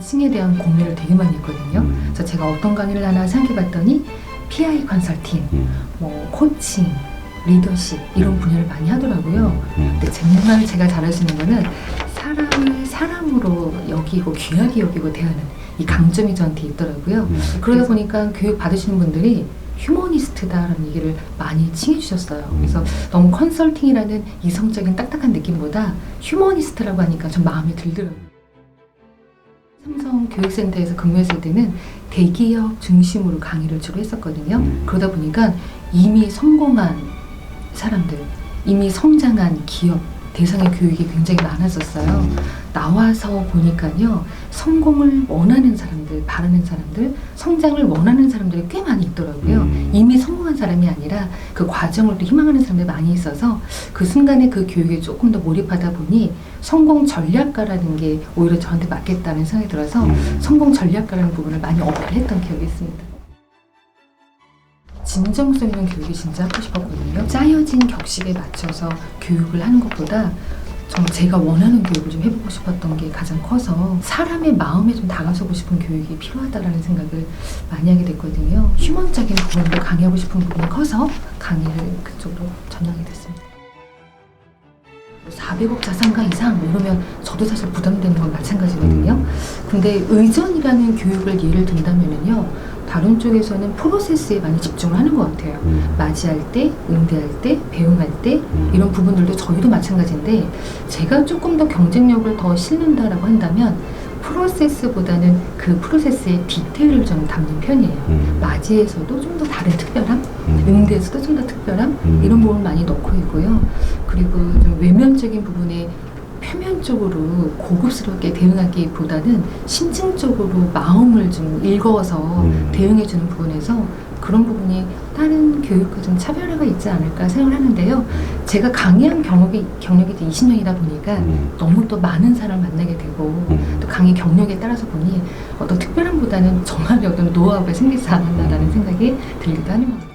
명칭에 대한 고민을 되게 많이 했거든요. 음. 그래서 제가 어떤 강의를 하나 생각해봤더니 PI 컨설팅, 음. 뭐 코칭, 리더십 이런 음. 분야를 많이 하더라고요. 음. 근데 정말 제가 잘할 수 있는 거는 사람을 사람으로 여기고 귀하게 여기고 대하는 이 강점이 저한테 있더라고요. 음. 그러다 보니까 교육 받으시는 분들이 휴머니스트다라는 얘기를 많이 칭해 주셨어요. 음. 그래서 너무 컨설팅이라는 이성적인 딱딱한 느낌보다 휴머니스트라고 하니까 좀 마음에 들더라고요. 교육센터에서 근무했을 때는 대기업 중심으로 강의를 주로 했었거든요. 음. 그러다 보니까 이미 성공한 사람들, 이미 성장한 기업 대상의 교육이 굉장히 많았었어요. 나와서 보니까요, 성공을 원하는 사람들, 바라는 사람들, 성장을 원하는 사람들이 꽤 많이 있더라고요. 음. 이미 성공한 사람이 아니라 그 과정을 또 희망하는 사람들이 많이 있어서 그 순간에 그 교육에 조금 더 몰입하다 보니 성공 전략가라는 게 오히려 저한테 맞겠다는 생각이 들어서 음. 성공 전략가라는 부분을 많이 어필했던 기억이 있습니다. 진정성 있는 교육이 진짜 하고 싶었거든요. 짜여진 격식에 맞춰서 교육을 하는 것보다 좀 제가 원하는 교육을 좀 해보고 싶었던 게 가장 커서 사람의 마음에 좀 다가서고 싶은 교육이 필요하다라는 생각을 많이 하게 됐거든요. 휴먼적인 부분도 강의하고 싶은 부분이 커서 강의를 그쪽으로 전향이 됐습니다. 400억 자산가 이상 뭐 이러면 저도 사실 부담되는 건 마찬가지거든요. 근데 의전이라는 교육을 예를 든다면은요. 다른 쪽에서는 프로세스에 많이 집중을 하는 것 같아요. 음. 맞이할 때, 응대할 때, 배웅할 때 음. 이런 부분들도 저희도 마찬가지인데 제가 조금 더 경쟁력을 더 실는다라고 한다면 프로세스보다는 그 프로세스의 디테일을 좀 담는 편이에요. 음. 맞이에서도 좀 더 다른 특별함, 음. 응대에서도 좀 더 특별함 음. 이런 부분을 많이 넣고 있고요. 그리고 좀 외면적인 부분에 표면적으로 고급스럽게 대응하기보다는 심층적으로 마음을 좀 읽어서 음. 대응해주는 부분에서 그런 부분이 다른 교육과 좀 차별화가 있지 않을까 생각을 하는데요. 제가 강의한 경력이, 경력이 이제 20년이다 보니까 음. 너무 또 많은 사람을 만나게 되고 음. 또 강의 경력에 따라서 보니 어떤 특별함보다는 저만의 어떤 노하우가 생기지 않았나라는 생각이 들기도 하는 것 같아요.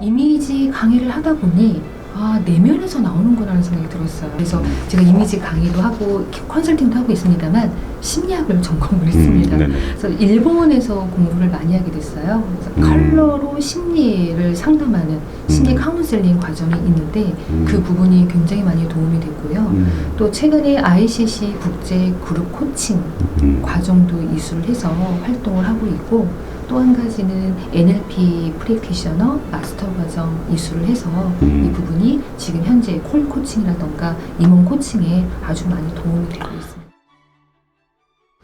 이미지 강의를 하다 보니 아 내면에서 나오는구나라는 생각이 들었어요. 그래서 제가 이미지 강의도 하고 컨설팅도 하고 있습니다만 심리학을 전공을 했습니다. 음. 네네. 그래서 일본에서 공부를 많이 하게 됐어요. 그래서 음. 컬러로 심리를 상담하는 심리 음. 카운셀링 과정이 있는데 음. 그 부분이 굉장히 많이 도움이 됐고요. 음. 또 최근에 ICC 국제 그룹 코칭 음. 과정도 이수를 해서 활동을 하고 있고 또 한 가지는 NLP 프랙티셔너 마스터 과정 이수를 해서 음. 이 부분이 지금 현재 콜 코칭이라던가 임원 코칭에 아주 많이 도움이 되고 있습니다.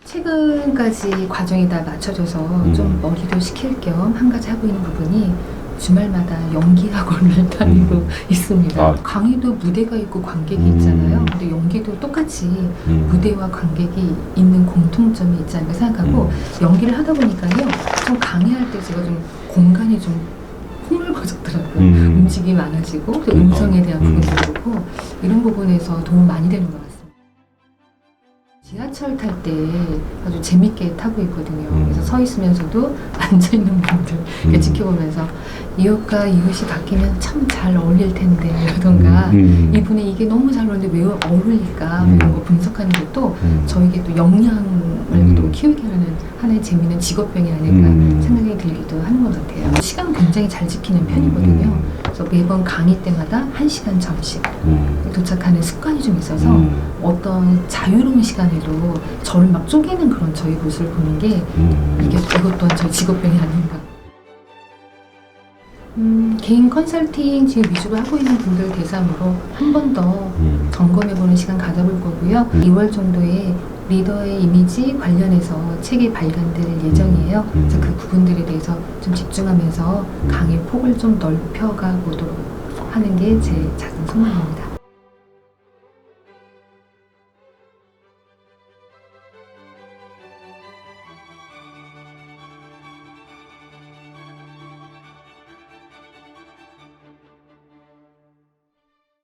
최근까지 과정이 다 맞춰져서 음. 좀 머리도 식힐 겸 한 가지 하고 있는 부분이 주말마다 연기 학원을. 있습니다. 아. 강의도 무대가 있고 관객이 음. 있잖아요. 근데 연기도 똑같이 음. 무대와 관객이 있는 공통점이 있지 않을까 생각하고 음. 연기를 하다 보니까요. 좀 강의할 때 제가 좀 공간이 좀 흐물거졌더라고요. 음. 움직임이 많아지고 또 음. 음성에 대한 음. 부분도 그렇고 이런 부분에서 도움 많이 되는 것 같습니다. 지하철 탈 때 아주 재밌게 타고 있거든요. 음. 그래서 서 있으면서도 앉아 있는 분들 음. 지켜보면서 이웃과 이웃이 바뀌면 참 잘 어울릴 텐데 라던가 음. 이분이 이게 너무 잘 어울리는데 왜 어울릴까 음. 이런 거 분석하는 것도 음. 저에게 또 역량을 음. 또 키우게 하는 하나의 재미있는 직업병이 아닐까 음. 생각이 들기도 하는 것 같아요. 시간 굉장히 잘 지키는 편이거든요. 음. 그래서 매번 강의 때마다 한시간 전씩 음. 도착하는 습관이 좀 있어서 음. 어떤 자유로운 시간에도 저를 막 쪼개는 그런 저희 모습을 보는 게 음. 이게 이것 또한 저희 직업병이 아닌가. 음, 개인 컨설팅 지금 위주로 하고 있는 분들 대상으로 한 번더 음. 점검해보는 시간 가져볼 거고요. 음. 2월 정도에 리더의 이미지 관련해서 책이 발간될 예정이에요. 음. 그래서 그 부분들에 대해서 좀 집중하면서 강의 폭을 좀 넓혀가 보도록 하는 게 제 작은 소망입니다.